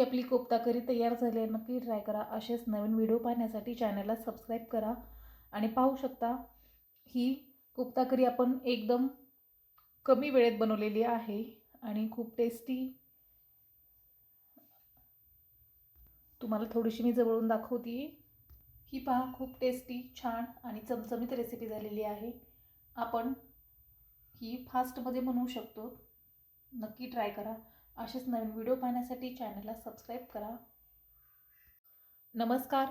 ही आपली कोप्ताकरी तयार झाली आहे नक्की ट्राय करा. असेच नवीन व्हिडिओ पाहण्यासाठी चॅनलला सबस्क्राईब करा. आणि पाहू शकता ही कोप्ताकरी आपण एकदम कमी वेळेत बनवलेली आहे आणि खूप टेस्टी तुम्हाला थोडीशी मी जवळून दाखवते. ही पहा खूप टेस्टी छान आणि चमचमीत रेसिपी झालेली आहे. आपण ही फास्टमध्ये बनवू शकतो. नक्की ट्राय करा. असेच नवीन व्हिडिओ पाहण्यासाठी चॅनलला सबस्क्राईब करा. नमस्कार.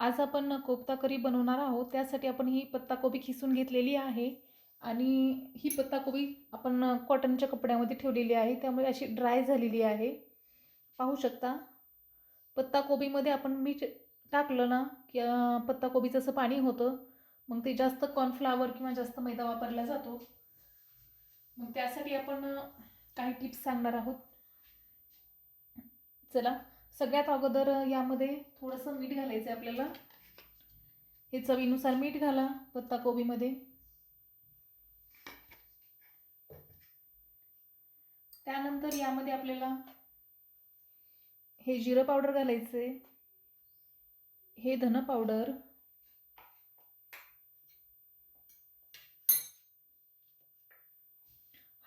आज आपण कोफ्ता करी बनवणार आहोत. त्यासाठी आपण ही पत्ताकोबी खिसून घेतलेली आहे आणि ही पत्ताकोबी आपण कॉटनच्या कपड्यामध्ये ठेवलेली आहे. त्यामुळे अशी ड्राय झालेली आहे. पाहू शकता. पत्ताकोबीमध्ये आपण मीठ टाकलं ना की पत्ताकोबीचं असं पाणी होतं. मग ते जास्त कॉर्नफ्लावर किंवा जास्त मैदा वापरला जातो. मग त्यासाठी आपण काही टिप्स सांगणार आहोत. चला सगळ्यात अगोदर यामध्ये थोडंसं मीठ घालायचं आहे आपल्याला. हे चवीनुसार मीठ घाला पत्ताकोबीमध्ये त्यानंतर यामध्ये आपल्याला हे जिरं पावडर घालायचं आहे हे धन पावडर.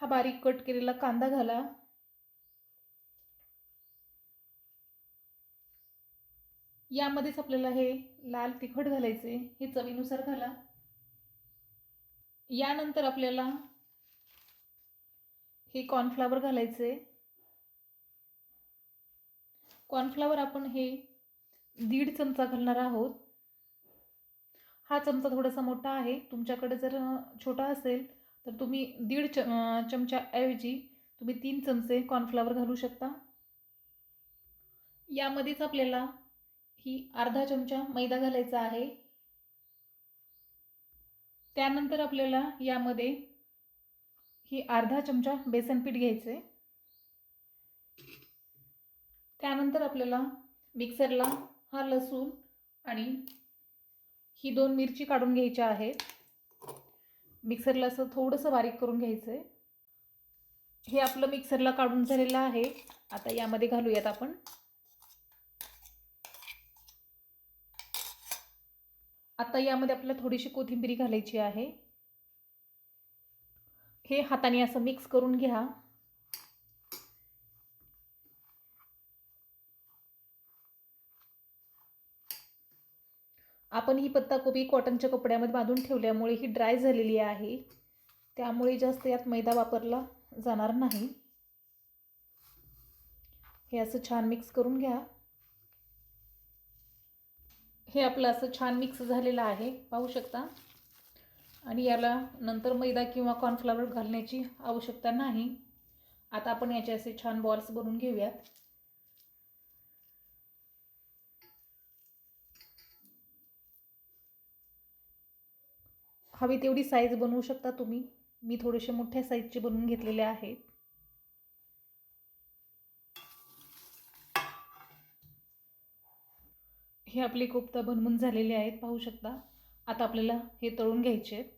हा बारीक कट केलेला कांदा घाला. यामध्येच आपल्याला हे लाल तिखट घालायचे हे चवीनुसार घाला. यानंतर आपल्याला हे कॉर्नफ्लावर घालायचे. कॉर्नफ्लावर आपण हे दीड चमचा घालणार आहोत. हा चमचा थोडासा मोठा आहे. तुमच्याकडे जर छोटा असेल तर तुम्ही दीड च चमच्याऐवजी तुम्ही तीन चमचे कॉर्नफ्लावर घालू शकता. यामध्येच आपल्याला ही अर्धा चमचा मैदा घालायचा आहे. त्यानंतर आपल्याला यामध्ये ही अर्धा चमचा बेसन पीठ घ्यायचं आहे त्यानंतर आपल्याला मिक्सरला हा लसूण आणि ही दोन मिरची काढून घ्यायच्या आहेत. मिक्सरला असं थोडंसं बारीक करून घ्यायचं आहे हे आपलं मिक्सरला काढून झालेलं आहे. आता यामध्ये घालूयात आपण. आता यामध्ये आपल्याला थोडीशी कोथिंबीरी घालायची आहे. हे हाताने असं मिक्स करून घ्या. आपण ही पत्ताकोबी कॉटनच्या कपड्यामध्ये बांधून ठेवल्यामुळे ही ड्राय झालेली आहे. त्यामुळे जास्त यात मैदा वापरला जाणार नाही. हे असं छान मिक्स करून घ्या. हे आपलं असं छान मिक्स झालेलं आहे. पाहू शकता. आणि याला नंतर मैदा किंवा कॉर्नफ्लावर घालण्याची आवश्यकता नाही. आता आपण याचे असे छान बॉल्स बनवून घेऊयात. हवी तेवढी साईज बनवू शकता तुम्ही. मी थोडेसे मोठ्या साईजचे बनवून घेतलेले आहेत. हे आपले कोफ्ता बनवून झालेले आहेत पाहू शकता. आता आपल्याला हे तळून घ्यायचे आहेत.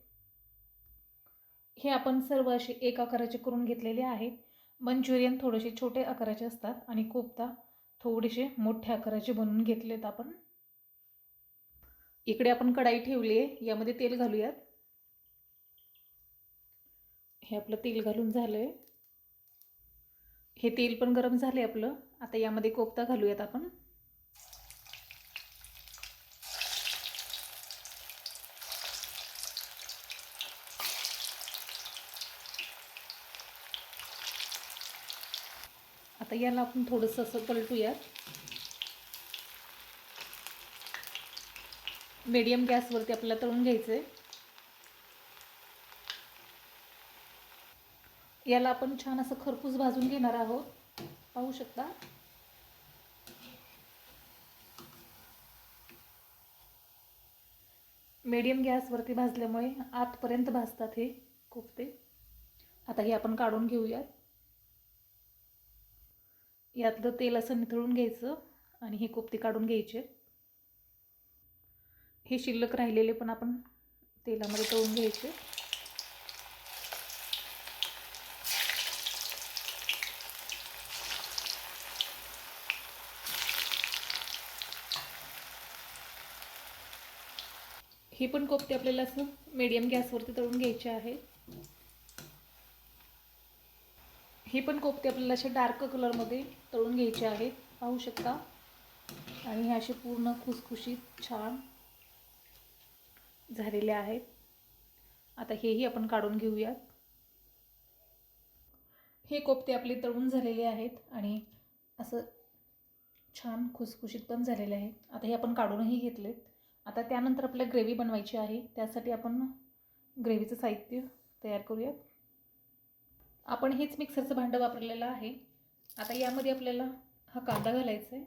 हे आपण सर्व असे एक आकाराचे करून घेतलेले आहेत. मंचुरियन थोडेसे छोटे आकाराचे असतात आणि कोफ्ता थोडेसे मोठ्या आकाराचे बनवून घेतलेत आपण. इकडे आपण कढाई ठेवली आहे यामध्ये तेल घालूयात. हे आपलं तेल घालून झालं आहे हे तेल पण गरम झाले आपलं. आता यामध्ये कोफ्ता घालूयात आपण. आता याला आपण थोडंसं असं पलटूयात मीडियम गॅसवरती आपल्याला तळून घ्यायचं आहे याला आपण छान असं खरपूस भाजून घेणार आहोत. पाहू शकता? मीडियम गॅसवरती भाजल्यामुळे आतपर्यंत भाजतात हे कोफते. आता हे आपण काढून घेऊयात. यातलं तेल असं निथळून घ्यायचं आणि हे कोपते काढून घ्यायचे. हे शिल्लक राहिलेले पण आपण तेलामध्ये तळून घ्यायचे. हे पण कोपते आपल्याला असं मीडियम गॅसवरती तळून घ्यायचे आहे. हे पण कोफ्ते आपल्याला असे डार्क कलरमध्ये तळून घ्यायचे आहेत पाहू शकता. आणि हे असे पूर्ण खुसखुशीत छान झालेले आहेत. आता हेही आपण काढून घेऊयात. हे कोफ्ते आपले तळून झालेले आहेत आणि असं छान खुसखुशीत पण झालेले आहेत. आता हे आपण काढूनही घेतलेत. आता त्यानंतर आपल्याला ग्रेव्ही बनवायची आहे. त्यासाठी आपण ग्रेव्हीचं साहित्य तयार करूयात. आपण हेच मिक्सरचं भांडं वापरलेलं आहे. आता यामध्ये आपल्याला हा कांदा घालायचा आहे.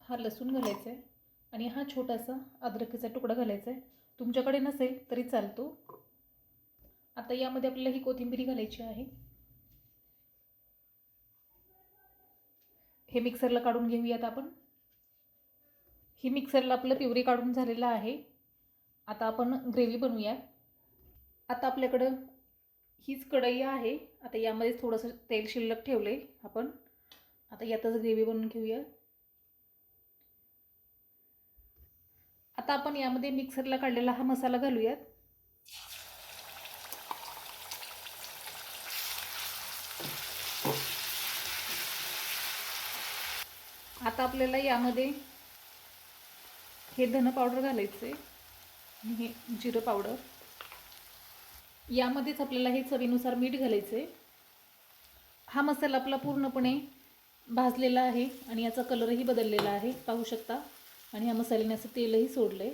हा लसूण घालायचा आहे. आणि हा छोटासा अद्रकीचा तुकडा घालायचा आहे. तुमच्याकडे नसेल तरी चालतो. आता यामध्ये आपल्याला ही कोथिंबीरी घालायची आहे. हे मिक्सरला काढून घेऊयात आपण. ही मिक्सरला आपलं पिवरी काढून झालेलं आहे. आता आपण ग्रेव्ही बनवूयात. आता आपल्याकडं हीच कढई आहे. आता यामध्ये थोडंसं तेल शिल्लक ठेवलं आहे आपण. आता यातच ग्रेव्ही बनवून घेऊया. आता आपण यामध्ये मिक्सरला काढलेला हा मसाला घालूयात. आता आपल्याला यामध्ये हे धन पावडर घालायचं आहे हे जिरं पावडर. यामध्येच आपल्याला हे चवीनुसार मीठ घालायचं आहे हा मसाला आपला पूर्णपणे भाजलेला आहे आणि याचा कलरही बदललेला आहे. पाहू शकता. आणि या मसाल्याने असं तेलही सोडलं आहे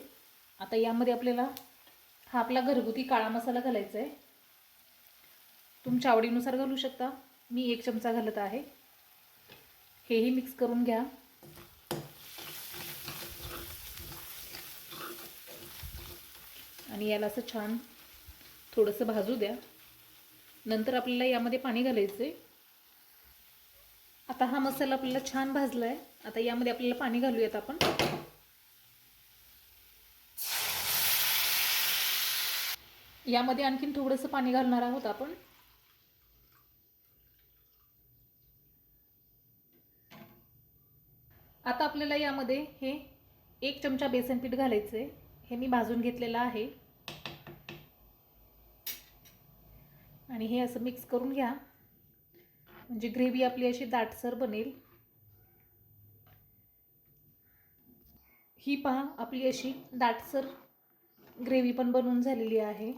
आता यामध्ये आपल्याला हा आपला घरगुती काळा मसाला घालायचा आहे तुमच्या आवडीनुसार घालू शकता. मी एक चमचा घालत आहे. हेही मिक्स करून घ्या. आणि याला असं छान थोडंसं भाजू द्या. नंतर आपल्याला यामध्ये पाणी घालायचं आहे आता हा मसाला आपल्याला छान भाजला आहे आता यामध्ये आपल्याला पाणी घालूयात आपण. यामध्ये आणखीन थोडंसं पाणी घालणार आहोत आपण. आता आपल्याला यामध्ये हे एक चमचा बेसन पीठ घालायचं आहे हे मी भाजून घेतलेलं आहे. आणि हे असं मिक्स करून घ्या. म्हणजे ग्रेव्ही आपली अशी दाटसर बनेल. ही पहा आपली अशी दाटसर ग्रेव्ही पण बनवून झालेली आहे.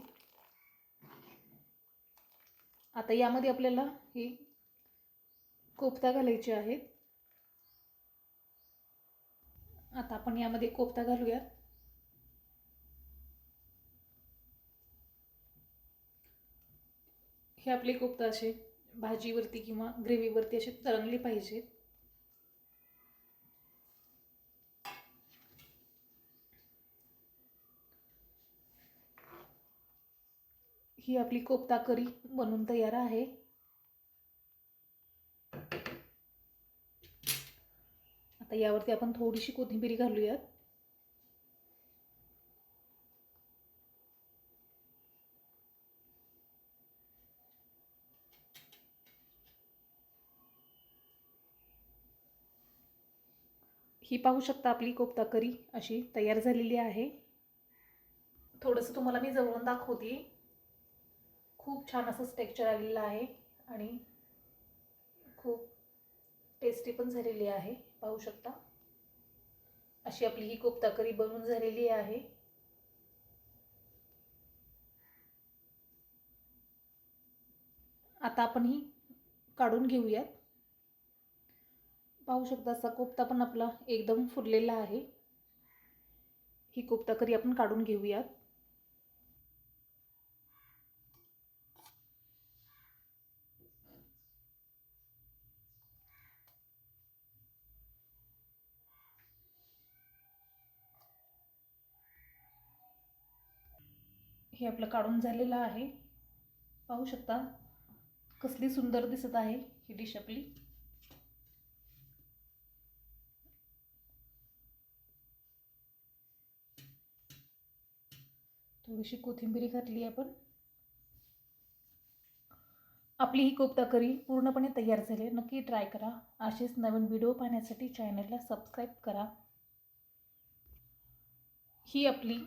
आता यामध्ये आपल्याला ही कोफ्ता घालायची आहेत. आता आपण यामध्ये कोफ्ता घालूयात. हे आपले कोफ्ता असे भाजीवरती किंवा ग्रेव्हीवरती असे तरंगले पाहिजेत. ही आपली कोफ्ता करी बनून तयार आहे. आता यावरती आपण थोडीशी कोथिंबीर घालूयात. ही पाहू शकता आपली कोफ्ता करी अशी तयार झालेली आहे. थोडंसं तुम्हाला मी जवळून दाखवते. खूप छान असं स्ट्रेक्चर आलेलं आहे आणि खूप टेस्टी पण झालेली आहे. पाहू शकता. अशी आपली ही कोफ्ता करी बनून झालेली आहे. आता आपण ही काढून घेऊयात. पाहू शकता असा कोफ्ता पण आपला एकदम फुललेला आहे. ही कोफ्ता करी आपण काढून घेऊयात. हे आपलं काढून झालेलं आहे. पाहू शकता कसली सुंदर दिसत आहे ही डिश आपली. थोडीशी कोथिंबीरी घातली आपण. आपली ही कोफ्ता करी पूर्णपणे तयार झाली आहे. नक्की ट्राय करा. असेच नवीन व्हिडिओ पाहण्यासाठी चॅनलला सबस्क्राईब करा. ही आपली